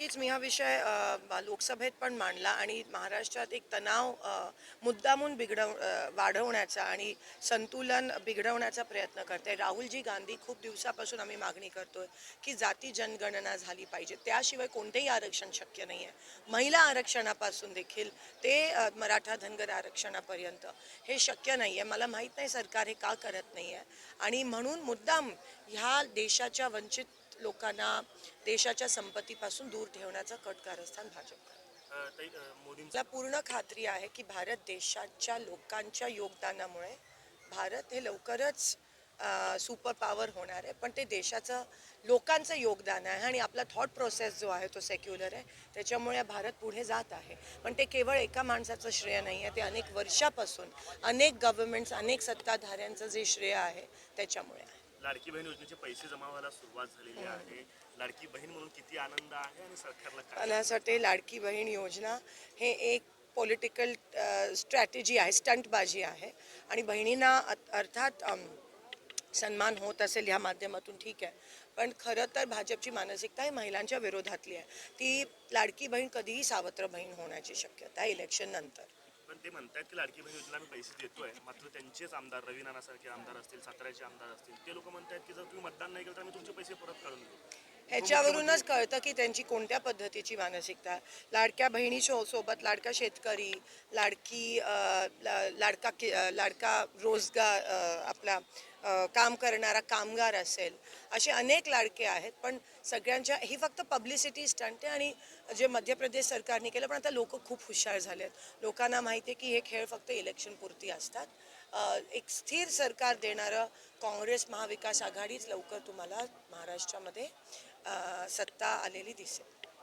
नक्कीच मी हा विषय लोकसभेत पण मांडला आणि महाराष्ट्रात एक तणाव मुद्दामून बिघडव वाढवण्याचा आणि संतुलन बिघडवण्याचा प्रयत्न करते. राहुलजी गांधी खूप दिवसापासून आम्ही मागणी करतोय की जाती जनगणना झाली पाहिजे. त्याशिवाय कोणतेही आरक्षण शक्य नाही आहे महिला आरक्षणापासून देखील ते मराठा धनगर आरक्षणापर्यंत हे शक्य नाही आहे मला माहीत नाही सरकार हे का करत नाही आहे आणि म्हणून मुद्दाम ह्या देशाच्या वंचित लोकांना देशाच्या संपत्तीपासून दूर ठेवण्याचं कट कारस्थान भाजप मला पूर्ण खात्री आहे की भारत देशाच्या लोकांच्या योगदानामुळे भारत हे लवकरच सुपर पॉवर होणार आहे. पण ते देशाचं लोकांचं योगदान आहे आणि आपला थॉट प्रोसेस जो आहे तो सेक्युलर आहे. त्याच्यामुळे भारत पुढे जात आहे. पण ते केवळ एका माणसाचं श्रेय नाही आहे ते अनेक वर्षापासून अनेक गव्हर्नमेंट्स अनेक सत्ताधाऱ्यांचं जे श्रेय आहे त्याच्यामुळे आहे. लाडकी बहीण योजनेचे पैसे जमा व्हायला सुरुवात झालेली आहे. लाडकी बहीण म्हणून किती आनंद आहे आणि सरकारला काय मला असं वाटते लाडकी बहीण योजना हे एक पॉलिटिकल स्ट्रॅटेजी आहे स्टंटबाजी आहे. आणि बहिणींना अर्थात सन्मान होत असेल ह्या माध्यमातून ठीक आहे. पण खरं तर भाजपची मानसिकता ही महिलांच्या विरोधातली आहे. ती लाडकी बहीण कधीही सावत्र बहीण होण्याची शक्यता आहे इलेक्शन नंतर. पण ते म्हणतात की लाडकी बहीण योजनेला आम्ही पैसे देतोय. मात्र त्यांचेच आमदार रवी नानासारखे आमदार असतील साताऱ्याचे आमदार असतील ते लोक म्हणतात की जर तुम्ही मतदान नाही केलं तर आम्ही तुमचे पैसे परत काढून देऊ ह्याच्यावरूनच कळतं की त्यांची कोणत्या पद्धतीची मानसिकता लाडक्या बहिणी शो सोबत लाडका शेतकरी लाडकी लाडका कि- लाडका रोजगार आपला काम करणारा कामगार असेल असे अनेक लाडके आहेत. पण सगळ्यांच्या ही फक्त पब्लिसिटी स्टंट आहे आणि जे मध्य प्रदेश सरकारने केलं पण आता लोक खूप हुशार झाले आहेत लोकांना माहिती आहे की हे खेळ फक्त इलेक्शनपुरती असतात. एक स्थिर सरकार देणारं काँग्रेस महाविकास आघाडीच लवकर तुम्हाला महाराष्ट्रामध्ये सत्ता आलेली दिसेल.